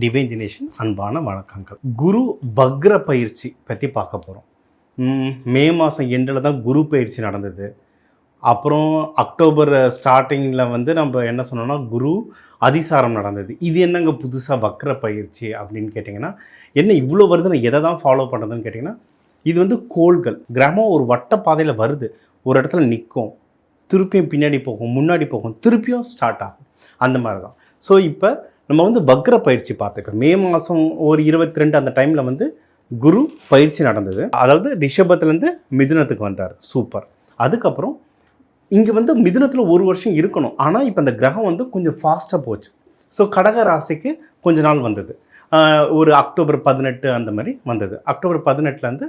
Divine Dineshan அன்பான வணக்கங்கள். குரு வக்ர பயிற்சி பற்றி பார்க்க போகிறோம் மே மாதம் எண்டில் தான் குரு பயிற்சி நடந்தது. அப்புறம் அக்டோபர் ஸ்டார்டிங்கில் வந்து நம்ம என்ன சொன்னோம்னா குரு அதிசாரம் நடந்தது. இது என்னங்க புதுசாக வக்ர பயிற்சி அப்படின்னு கேட்டிங்கன்னா என்ன இவ்வளோ வருது நான் எதை தான் ஃபாலோ பண்ணுறதுன்னு கேட்டிங்கன்னா இது வந்து கோள்கள். கிரகம் ஒரு வட்ட பாதையில் வருது. ஒரு இடத்துல நிற்கும் திருப்பியும் பின்னாடி போகும் முன்னாடி போகும் திருப்பியும் ஸ்டார்ட் ஆகும். அந்த மாதிரி தான் ஸோ இப்போ நம்ம வந்து வக்ர பயிற்சி பார்த்துக்கிறோம் மே மாதம் ஒரு இருபத்தி ரெண்டு அந்த டைமில் வந்து குரு பயிற்சி நடந்தது. அதாவது ரிஷபத்துலேருந்து மிதுனத்துக்கு வந்தார். சூப்பர் அதுக்கப்புறம் இங்கே வந்து மிதுனத்தில் ஒரு வருஷம் இருக்கணும். ஆனால் இப்போ அந்த கிரகம் வந்து கொஞ்சம் ஃபாஸ்ட்டாக போச்சு. ஸோ கடக ராசிக்கு கொஞ்ச நாள் வந்தது. ஒரு அக்டோபர் பதினெட்டு அந்த மாதிரி வந்தது. அக்டோபர் பதினெட்டுலேருந்து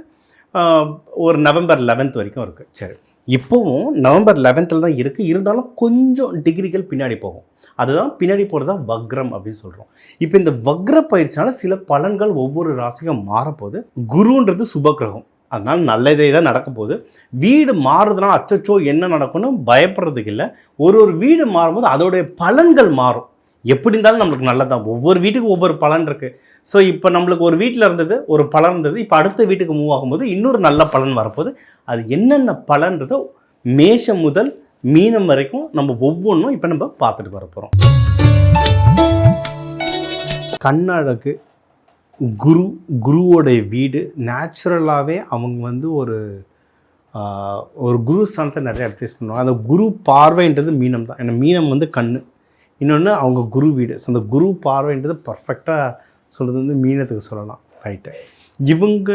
ஒரு நவம்பர் லெவன்த் வரைக்கும் இருக்குது சரி. இப்போவும் நவம்பர் லெவன்த்தில் தான் இருக்குது இருந்தாலும் கொஞ்சம் டிகிரிகள் பின்னாடி போகும். அதுதான் பின்னாடி போகிறது தான் வக்ரம் அப்படின்னு சொல்கிறோம் இப்போ இந்த வக்ர பயிற்சினால சில பலன்கள் ஒவ்வொரு ராசிக்கும் மாறப்போகுது. குருன்றது சுபகிரகம் அதனால் நல்லதே தான் நடக்க போகுது. வீடு மாறுறதுனால அச்சச்சோ என்ன நடக்கும்னு பயப்படுறதுக்கு இல்லை. ஒரு ஒரு வீடு மாறும்போது அதோடைய பலன்கள் மாறும். எப்படி இருந்தாலும் நம்மளுக்கு நல்லதான் ஒவ்வொரு வீட்டுக்கும் ஒவ்வொரு பலன் இருக்குது ஸோ இப்போ நம்மளுக்கு ஒரு வீட்டில் இருந்தது ஒரு பலன் இருந்தது. இப்போ அடுத்த வீட்டுக்கு மூவ் ஆகும்போது இன்னொரு நல்ல பலன் வரப்போகுது. அது என்னென்ன பலன்றதோ மேஷம் முதல் மீனம் வரைக்கும் நம்ம ஒவ்வொன்றும் இப்போ நம்ம பார்த்துட்டு வர போகிறோம் கண்ணழகு குரு குருவோடைய வீடு நேச்சுரலாகவே அவங்க வந்து ஒரு ஒரு குரு ஸ்தானத்தை நிறைய அட்வைஸ் பண்ணுவாங்க. அந்த குரு பார்வைன்றது மீனம் தான் ஏன்னா மீனம் வந்து கண் இன்னொன்று அவங்க குரு வீடு. ஸோ அந்த குரு பார்வைன்றது பர்ஃபெக்டாக சொல்கிறது வந்து மீனத்துக்கு சொல்லலாம். ரைட்டு இவங்க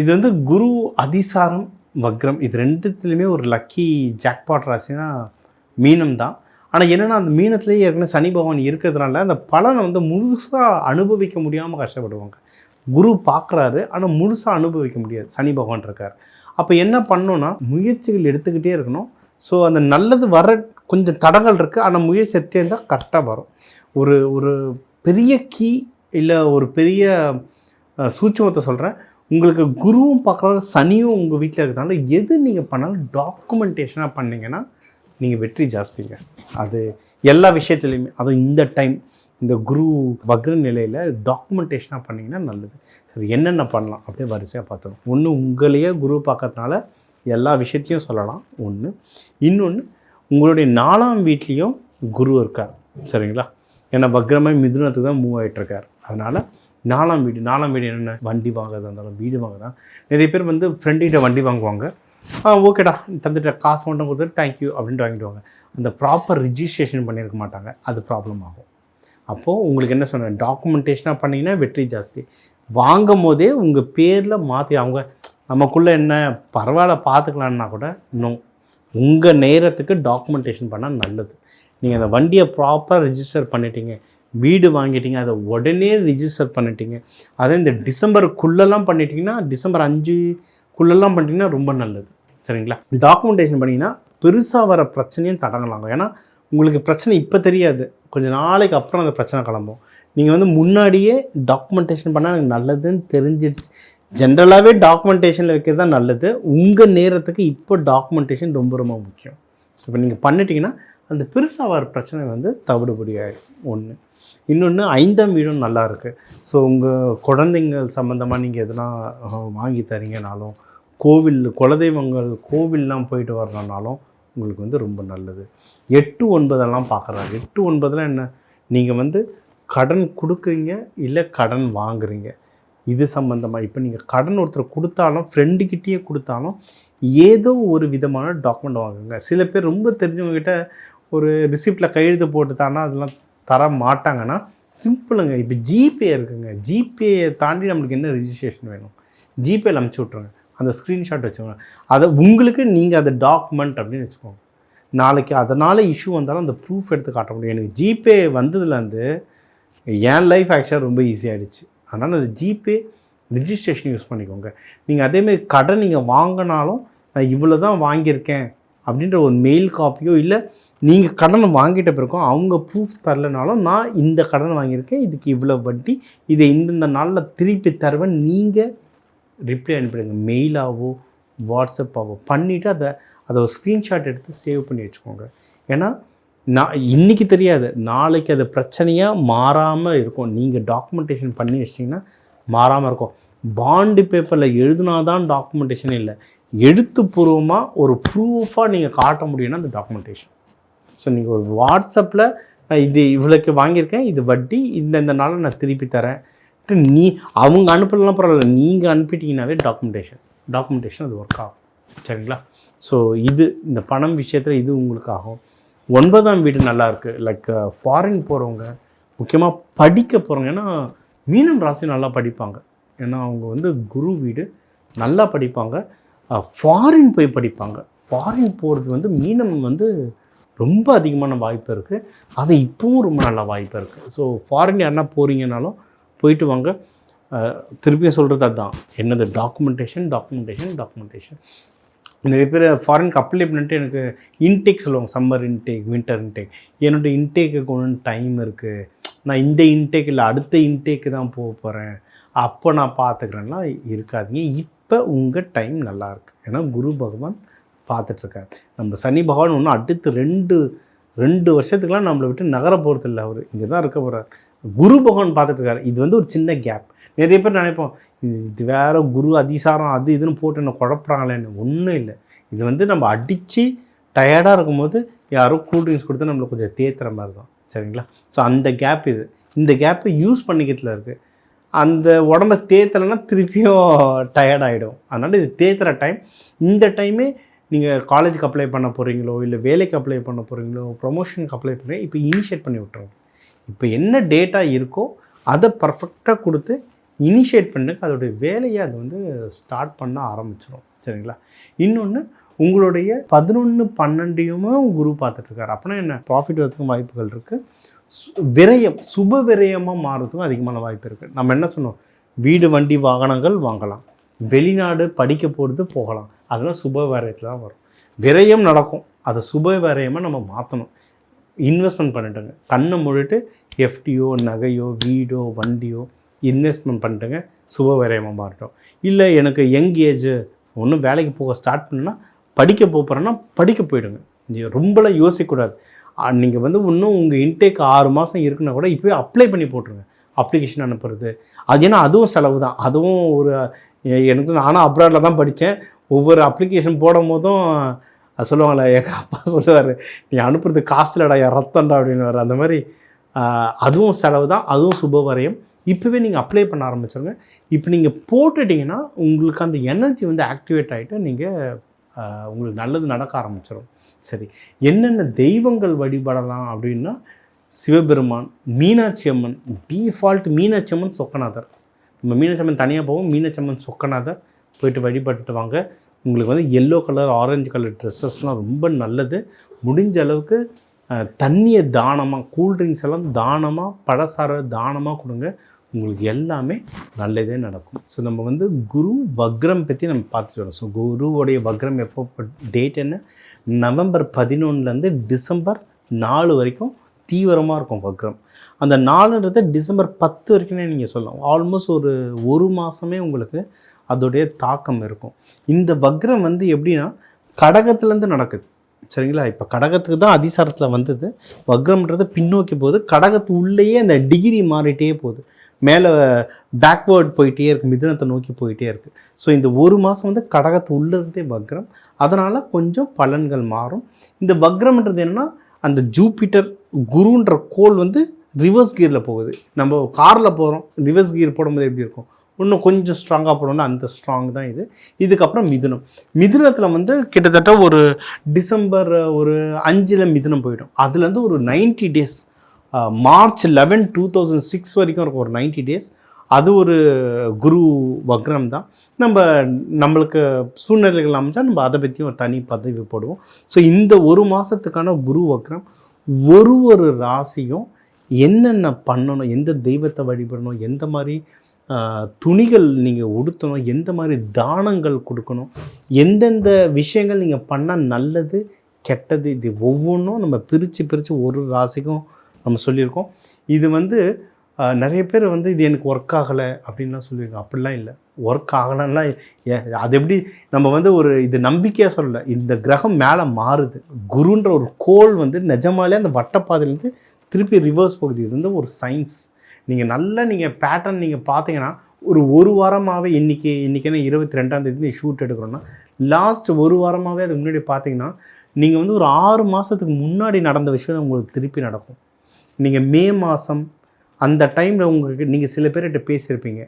இது வந்து குரு அதிசாரம் வக்ரம். இது ரெண்டுத்துலேயுமே ஒரு லக்கி ஜாக்பாட் ராசினா மீனம் தான். ஆனால் என்னென்னா அந்த மீனத்துலேயே ஏற்கனவே சனி பகவான் இருக்கிறதுனால அந்த பலனை வந்து முழுசாக அனுபவிக்க முடியாமல் கஷ்டப்படுவாங்க. குரு பார்க்குறாரு ஆனால் முழுசாக அனுபவிக்க முடியாது. சனி பகவான் இருக்கார். அப்போ என்ன பண்ணோன்னா முயற்சிகள் எடுத்துக்கிட்டே இருக்கணும். ஸோ அந்த நல்லது வர கொஞ்சம் தடங்கள் இருக்குது ஆனால் முயற்சி இருந்தால் கரெக்டாக வரும். ஒரு ஒரு பெரிய கீ இல்லை ஒரு பெரிய சூட்சமத்தை சொல்கிறேன் உங்களுக்கு குருவும் பார்க்குறது சனியும் உங்கள் வீட்டில் இருக்கிறதுனால எது நீங்கள் பண்ணாலும் டாக்குமெண்டேஷனாக பண்ணிங்கன்னா நீங்கள் வெற்றி ஜாஸ்திங்க. அது எல்லா விஷயத்துலையுமே அதுவும் இந்த டைம் இந்த குரு வக்ர நிலையில் டாக்குமெண்டேஷனாக பண்ணிங்கன்னா நல்லது. சரி என்னென்ன பண்ணலாம்? அப்படியே வரிசையாக பார்த்துரும் ஒன்று உங்களையே குரு பார்க்கறதுனால எல்லா விஷயத்தையும் சொல்லலாம். ஒன்று இன்னொன்று உங்களுடைய நாலாம் வீட்லேயும் குரு இருக்கார். சரிங்களா? ஏன்னா வக்ரமே மிதுனத்துக்கு தான் மூவ் ஆகிட்டுருக்கார் அதனால் நாலாம் வீடு நாலாம் வீடு என்னென்ன? வண்டி வாங்குறதா இருந்தாலும் வீடு வாங்குறதா நிறைய பேர் வந்து ஃப்ரெண்டுகிட்ட வண்டி வாங்குவாங்க. ஆ ஓகேடா தந்துட்ட காசு மட்டும் கொடுத்துட்டு தேங்க்யூ அப்படின்ட்டு வாங்கிடுவாங்க அந்த ப்ராப்பர் ரிஜிஸ்ட்ரேஷன் பண்ணியிருக்க மாட்டாங்க. அது ப்ராப்ளம் ஆகும். அப்போது உங்களுக்கு என்ன சொன்னேன்? டாக்குமெண்டேஷனாக பண்ணிங்கன்னா வெற்றி ஜாஸ்தி. வாங்கும் போதே உங்கள் பேரில் மாற்றி அவங்க நமக்குள்ளே என்ன? பரவாயில்ல பார்த்துக்கலான்னா கூட நோ உங்கள் நேரத்துக்கு டாக்குமெண்டேஷன் பண்ணால் நல்லது. நீங்கள் அந்த வண்டியை ப்ராப்பராக ரிஜிஸ்டர் பண்ணிட்டீங்க. வீடு வாங்கிட்டீங்க அதை உடனே ரிஜிஸ்டர் பண்ணிட்டீங்க. அதே இந்த டிசம்பருக்குள்ளெல்லாம் பண்ணிட்டீங்கன்னா டிசம்பர் அஞ்சுக்குள்ளெல்லாம் பண்ணிட்டீங்கன்னா ரொம்ப நல்லது. சரிங்களா? டாக்குமெண்டேஷன் பண்ணிங்கன்னா பெருசாக வர பிரச்சனையும் தடங்கலாங்க. ஏன்னா உங்களுக்கு பிரச்சனை இப்போ தெரியாது. கொஞ்சம் நாளைக்கு அப்புறம் அந்த பிரச்சனை கிளம்பும். நீங்கள் வந்து முன்னாடியே டாக்குமெண்டேஷன் பண்ணால் எனக்கு நல்லதுன்னு தெரிஞ்சிடுச்சு. ஜென்ரலாகவே டாக்குமெண்டேஷனில் வைக்கிறது தான் நல்லது. உங்கள் நேரத்துக்கு இப்போ டாக்குமெண்டேஷன் ரொம்ப ரொம்ப முக்கியம். ஸோ இப்போ நீங்கள் பண்ணிட்டீங்கன்னா அந்த பெருசாக வர பிரச்சனை வந்து தவிடுபடி ஆகிடும் ஒன்று இன்னொன்று ஐந்தாம் வீடும் நல்லா இருக்குது ஸோ உங்கள் குழந்தைங்கள் சம்மந்தமாக நீங்கள் எதனா வாங்கி தரீங்கனாலும் கோவில் குலதெய்வங்கள் கோவில்லாம் போயிட்டு வரணுன்னாலும் உங்களுக்கு வந்து ரொம்ப நல்லது. எட்டு ஒன்பதெல்லாம் பார்க்குறாங்க எட்டு ஒன்பதெல்லாம் என்ன? நீங்கள் வந்து கடன் கொடுக்குறீங்க இல்லை கடன் வாங்குறீங்க? இது சம்மந்தமாக இப்போ நீங்கள் கடன் ஒருத்தர் கொடுத்தாலும் ஃப்ரெண்டுக்கிட்டேயே கொடுத்தாலும் ஏதோ ஒரு விதமான டாக்குமெண்ட் வாங்குங்க. சில பேர் ரொம்ப தெரிஞ்சவங்ககிட்ட ஒரு ரிசிப்டில் கையெழுத்து போட்டு தானா அதெல்லாம் தர மாட்டாங்கன்னா சிம்பிளுங்க இப்போ ஜிபே இருக்குங்க. ஜிபேயை தாண்டி நம்மளுக்கு என்ன ரிஜிஸ்ட்ரேஷன் வேணும்? ஜிபேயில் அமுச்சு விட்ருங்க அந்த ஸ்க்ரீன்ஷாட் வச்சுக்கோங்க. அதை உங்களுக்கு நீங்கள் அதை டாக்குமெண்ட் அப்படின்னு வச்சுக்கோங்க. நாளைக்கு அதனால் இஷ்யூ வந்தாலும் அந்த ப்ரூஃப் எடுத்து காட்ட முடியும். எனக்கு ஜிபே வந்ததுலேருந்து என் லைஃப் ஆக்சுவலாக ரொம்ப ஈஸியாகிடுச்சு அதனால் அந்த ஜிபே ரிஜிஸ்ட்ரேஷன் யூஸ் பண்ணிக்கோங்க. நீங்கள் அதேமாரி கடன் நீங்கள் வாங்கினாலும் நான் இவ்வளோ தான் வாங்கியிருக்கேன் அப்படின்ற ஒரு மெயில் காப்பியோ இல்லை நீங்கள் கடன் வாங்கிட்ட பிறகும் அவங்க ப்ரூஃப் தரலனாலும் நான் இந்த கடன் வாங்கியிருக்கேன் இதுக்கு இவ்வளோ வட்டி இதை இந்தந்த நாளில் திருப்பி தருவேன். நீங்கள் ரிப்ளை அனுப்பிடுங்க. மெயிலாகவோ வாட்ஸ்அப்பாவோ பண்ணிவிட்டு அதை அதை ஒரு ஸ்க்ரீன்ஷாட் எடுத்து சேவ் பண்ணி வச்சுக்கோங்க. ஏன்னா நான் இன்றைக்கி தெரியாது. நாளைக்கு அது பிரச்சனையாக மாறாமல் இருக்கும். நீங்கள் டாக்குமெண்டேஷன் பண்ணி வச்சிங்கன்னா மாறாமல் இருக்கும். பாண்டு பேப்பரில் எழுதுனாதான் டாக்குமெண்டேஷன் இல்லை. எழுத்துப்பூர்வமாக ஒரு ப்ரூஃபாக நீங்கள் காட்ட முடியும்னா அந்த டாக்குமெண்டேஷன் ஸோ நீங்கள் ஒரு வாட்ஸ்அப்பில் நான் இது இவ்வளோக்கு வாங்கியிருக்கேன் இது வட்டி இந்த இந்த நாளில் நான் திருப்பி தரேன். நீ அவங்க அனுப்பலாம் பரவாயில்ல. நீங்கள் அனுப்பிட்டீங்கன்னாவே டாக்குமெண்டேஷன் டாக்குமெண்டேஷன் அது ஒர்க் ஆகும். சரிங்களா? ஸோ இது இந்த பணம் விஷயத்தில் இது உங்களுக்கு ஆகும் ஒன்பதாம் வீடு நல்லாயிருக்கு. லைக் ஃபாரின் போகிறவங்க முக்கியமாக படிக்க போகிறவங்க ஏன்னா மீனம் ராசி நல்லா படிப்பாங்க. ஏன்னா அவங்க வந்து குரு வீடு நல்லா படிப்பாங்க. ஃபாரின் போய் படிப்பாங்க. ஃபாரின் போகிறது வந்து மீனம் வந்து ரொம்ப அதிகமான வாய்ப்பு இருக்குது அது இப்போவும் ரொம்ப நல்ல வாய்ப்பு இருக்குது ஸோ ஃபாரின் யாருன்னா போகிறீங்கனாலும் போயிட்டு வாங்க. திருப்பியும் சொல்கிறது அதுதான் என்னது? டாக்குமெண்டேஷன் டாக்குமெண்டேஷன் டாக்குமெண்டேஷன் நிறைய பேர் ஃபாரினுக்கு அப்ளை பண்ணிட்டு எனக்கு இன்டேக் சொல்லுவாங்க. சம்மர் இன்டேக் வின்டர் இன்டேக் என்னோடய இன்டேக்கு ஒன்று டைம் இருக்குது நான் இந்த இன்டேக் இல்லை அடுத்த இன்டேக்கு தான் போக போகிறேன் அப்போ நான் பார்த்துக்கிறேன்னா இருக்காதீங்க. இப்போ உங்கள் டைம் நல்லாயிருக்கு ஏன்னா குரு பகவான் பார்த்துட்ருக்காரு நம்ம சனி பகவான் ஒன்று அடுத்து ரெண்டு ரெண்டு வருஷத்துக்குலாம் நம்மளை விட்டு நகர போகிறது இல்லை அவர். இங்கே தான் இருக்க போகிறார் குரு பகவான் பார்த்துட்ருக்காரு இது வந்து ஒரு சின்ன கேப் நிறைய பேர் நினைப்போம் இது இது வேறு குரு அதிசாரம் அது இதுன்னு போட்டு என்ன குழப்புறாங்களேன்னு. ஒன்றும் இல்லை. இது வந்து நம்ம அடித்து டயர்டாக இருக்கும்போது யாரோ கூல் ட்ரிங்க்ஸ் கொடுத்து நம்மளை கொஞ்சம் தேத்துற மாதிரி தான். சரிங்களா? ஸோ அந்த கேப் இது. இந்த கேப்பை யூஸ் பண்ணிக்கிறதுல இருக்குது அந்த உடம்ப தேத்தலைன்னா திருப்பியும் டயர்ட் ஆகிடும் அதனால் இது தேத்துற டைம் இந்த டைமே நீங்கள் காலேஜுக்கு அப்ளை பண்ண போகிறீங்களோ இல்லை வேலைக்கு அப்ளை பண்ண போகிறீங்களோ ப்ரொமோஷனுக்கு அப்ளை பண்ணுறீங்க இப்போ இனிஷியேட் பண்ணி விட்ருங்க இப்போ என்ன டேட்டா இருக்கோ அதை பர்ஃபெக்டாக கொடுத்து இனிஷியேட் பண்ணுங்க அதோடைய வேலையை அது வந்து ஸ்டார்ட் பண்ண ஆரம்பிச்சிடும் சரிங்களா? இன்னொன்று உங்களுடைய பதினொன்று பன்னெண்டையுமே குரு பார்த்துட்ருக்காரு. அப்படின்னா என்ன? ப்ராஃபிட் வரதுக்கும் வாய்ப்புகள் இருக்குது விரயம் சுப விரயமாக மாறுறதுக்கும் அதிகமான வாய்ப்பு இருக்குது நம்ம என்ன சொன்னோம்? வீடு வண்டி வாகனங்கள் வாங்கலாம். வெளிநாடு படிக்க போகிறது போகலாம். அதெல்லாம் சுப விரயத்தில் தான் வரும். விரயம் நடக்கும். அதை சுப விரயமாக நம்ம மாற்றணும் இன்வெஸ்ட்மெண்ட் பண்ணிட்டோங்க. கண்ணை மூடிட்டு எஃப்டியோ நகையோ வீடோ வண்டியோ இன்வெஸ்ட்மெண்ட் பண்ணிட்டுங்க சுப விரயமாக மாறட்டும். இல்லை எனக்கு யங் ஏஜ் ஒன்றும் வேலைக்கு போக ஸ்டார்ட் பண்ணுன்னா படிக்க போகிறேன்னா படிக்க போயிடுங்க. ரொம்பலாம் யோசிக்கக்கூடாது. நீங்கள் வந்து இன்னும் உங்கள் இன்டேக் ஆறு மாதம் இருக்குன்னா கூட இப்போயே அப்ளை பண்ணி போட்டுருங்க. அப்ளிகேஷன் அனுப்புறது. அது ஏன்னா அதுவும் செலவு தான். அதுவும் ஒரு எனக்கு நானும் அப்ராடில் தான் படித்தேன். ஒவ்வொரு அப்ளிகேஷன் போடும் போதும் அது சொல்லுவாங்களே எங்கள் அப்பா சொல்லுவார் நீ அனுப்புறது காசுலடா என் ரத்தம்டா அப்படின்னு அந்த மாதிரி. அதுவும் செலவு தான். அதுவும் சுபவரையும் இப்போவே நீங்கள் அப்ளை பண்ண ஆரம்பிச்சிருங்க. இப்போ நீங்கள் போட்டுட்டிங்கன்னா உங்களுக்கு அந்த எனர்ஜி வந்து ஆக்டிவேட் ஆகிட்டு நீங்கள் உங்களுக்கு நல்லது நடக்க ஆரம்பிச்சிடும் சரி. என்னென்ன தெய்வங்கள் வழிபடலாம் அப்படின்னா சிவபெருமான் மீனாட்சி அம்மன் டிஃபால்ட் மீனாட்சி அம்மன் சொக்கநாதர். நம்ம மீனாட்சி அம்மன் தனியாக போவோம் மீனாட்சி அம்மன் சொக்கநாதர் போயிட்டு வழிபட்டுட்டு வாங்க. உங்களுக்கு வந்து எல்லோ கலர் ஆரஞ்சு கலர் ட்ரெஸ்ஸஸ்லாம் ரொம்ப நல்லது. முடிஞ்ச அளவுக்கு தண்ணியை தானமாக கூல்ட்ரிங்க்ஸ் எல்லாம் தானமாக பழசார தானமாக கொடுங்க. உங்களுக்கு எல்லாமே நல்லதே நடக்கும். ஸோ நம்ம வந்து குரு வக்ரம் பற்றி நம்ம பார்த்துட்டு வரோம். ஸோ குருவோடைய வக்ரம் எப்போ டேட் என்ன? நவம்பர் பதினொன்றுலேருந்து டிசம்பர் நாலு வரைக்கும் தீவிரமாக இருக்கும் வக்ரம். அந்த நாலுன்றது டிசம்பர் பத்து வரைக்குமே நீங்கள் சொல்லலாம். ஆல்மோஸ்ட் ஒரு ஒரு மாதமே உங்களுக்கு அதோடைய தாக்கம் இருக்கும். இந்த வக்ரம் வந்து எப்படின்னா கடகத்துலேருந்து நடக்குது. சரிங்களா? இப்போ கடகத்துக்கு தான் அதிசாரத்தில் வந்தது. வக்ரம்ன்றது பின்னோக்கி போகுது. கடகத்து உள்ளேயே அந்த டிகிரி மாறிட்டே போகுது. மேலே பேக்வேர்ட் போயிட்டே இருக்குது மிதுனத்தை நோக்கி போயிட்டே இருக்குது ஸோ இந்த ஒரு மாதம் வந்து கடகத்து உள்ளே இருந்தே வக்ரம். அதனால் கொஞ்சம் பலன்கள் மாறும். இந்த வக்ரம்ன்றது என்னென்னா அந்த ஜூபிட்டர் குருன்ற கோல் வந்து ரிவர்ஸ் கியரில் போகுது. நம்ம காரில் போகிறோம் ரிவர்ஸ் கியர் போடும்போது எப்படி இருக்கும்? இன்னும் கொஞ்சம் ஸ்ட்ராங்காக போடணும்னா அந்த ஸ்ட்ராங் தான் இது. இதுக்கப்புறம் மிதுனம். மிதுனத்தில் வந்து கிட்டத்தட்ட ஒரு டிசம்பர் ஒரு அஞ்சில் மிதுனம் போயிடும். அதுலேருந்து ஒரு 90 days March eleven two thousand six வரைக்கும் இருக்கும் ஒரு 90 டேஸ் அது ஒரு குரு வக்ரம் தான். நம்ம நம்மளுக்கு சூழ்நிலைகள் அமைச்சா நம்ம அதை பற்றியும் ஒரு தனி பதவி போடுவோம். ஸோ இந்த ஒரு மாதத்துக்கான குரு வக்ரம் ஒரு ஒரு ராசியும் என்னென்ன பண்ணணும் எந்த தெய்வத்தை வழிபடணும் எந்த மாதிரி துணிகள் நீங்கள் உடுத்தணும் எந்த மாதிரி தானங்கள் கொடுக்கணும் எந்தெந்த விஷயங்கள் நீங்கள் பண்ணால் நல்லது கெட்டது இது ஒவ்வொன்றும் நம்ம பிரித்து பிரித்து ஒரு ராசிக்கும் நம்ம சொல்லியிருக்கோம். இது வந்து நிறைய பேர் வந்து இது எனக்கு ஒர்க் ஆகலை அப்படின்லாம் சொல்லியிருக்கோம் அப்படிலாம் இல்லை. ஒர்க் ஆகலைன்னா அது எப்படி நம்ம வந்து ஒரு இது நம்பிக்கையாக சொல்லலை. இந்த கிரகம் மேலே மாறுது. குருன்ற ஒரு கோள் வந்து நிஜமாலே அந்த வட்டப்பாதையிலேருந்து திருப்பி ரிவர்ஸ் போகுது. இது வந்து ஒரு சயின்ஸ் நீங்கள் நல்லா நீங்கள் பேட்டர்ன் நீங்கள் பார்த்தீங்கன்னா ஒரு ஒரு வாரமாகவே இன்றைக்கி இன்றைக்கினா இருபத்தி ரெண்டாம் தேதி ஷூட் எடுக்கிறோன்னா லாஸ்ட் ஒரு வாரமாகவே அதுக்கு முன்னாடி பார்த்தீங்கன்னா நீங்கள் வந்து ஒரு ஆறு மாதத்துக்கு முன்னாடி நடந்த விஷயம் உங்களுக்கு திருப்பி நடக்கும். நீங்கள் மே மாதம் அந்த டைமில் உங்களுக்கு நீங்கள் சில பேர்கிட்ட பேசியிருப்பீங்க.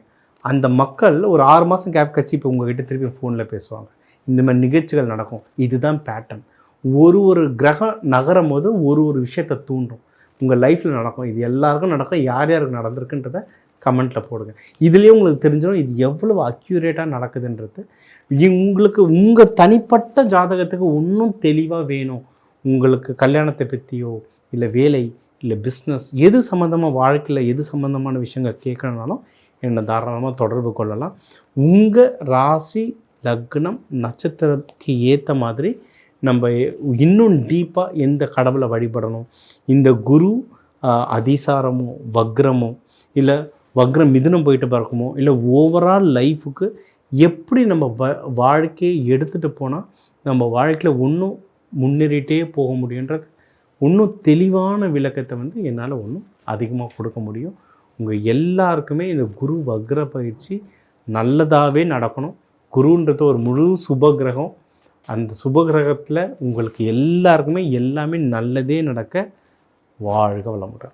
அந்த மக்கள் ஒரு ஆறு மாதம் கேப் கட்சி இப்போ உங்ககிட்ட திருப்பி ஃபோனில் பேசுவாங்க. இந்த மாதிரி நிகழ்ச்சிகள் நடக்கும். இதுதான் பேட்டர்ன் ஒரு ஒரு கிரகம் நகரும் போது ஒரு ஒரு விஷயத்தை தூண்டும். உங்கள் லைஃப்பில் நடக்கும். இது எல்லாருக்கும் நடக்கும். யார் யாருக்கு நடந்திருக்குன்றத கமெண்ட்டில் போடுங்க. இதுலேயே உங்களுக்கு தெரிஞ்சிடும் இது எவ்வளவு அக்யூரேட்டாக நடக்குதுன்றது. உங்களுக்கு உங்கள் தனிப்பட்ட ஜாதகத்துக்கு இன்னும் தெளிவாக வேணும். உங்களுக்கு கல்யாணத்தை பற்றியோ இல்லை வேலை இல்லை பிஸ்னஸ் எது சம்மந்தமாக வாழ்க்கையில் எது சம்மந்தமான விஷயங்கள் கேட்கணுனாலும் என்னை தாராளமாக தொடர்பு கொள்ளலாம். உங்கள் ராசி லக்னம் நட்சத்திரத்துக்கு ஏற்ற மாதிரி நம்ம இன்னும் டீப்பாக எந்த கடவுளை வழிபடணும்? இந்த குரு அதிசாரமோ வக்ரமோ இல்லை வக்ரம் மிதுனம் போயிட்டு பார்க்குமோ இல்லை ஓவரால் லைஃபுக்கு எப்படி நம்ம வ வாழ்க்கையை எடுத்துகிட்டு போனால் நம்ம வாழ்க்கையில் ஒன்றும் முன்னேறிட்டே போக முடியுன்றது இன்னும் தெளிவான விளக்கத்தை வந்து என்னால் ஒன்றும் அதிகமாக கொடுக்க முடியும். உங்கள் எல்லாருக்குமே இந்த குரு வக்ர பயிற்சி நல்லதாகவே நடக்கணும். குருன்றது ஒரு முழு சுபகிரகம் அந்த சுபகிரகத்தில் உங்களுக்கு எல்லாருக்குமே எல்லாமே நல்லதே நடக்க வாழ்க வளமுடன்.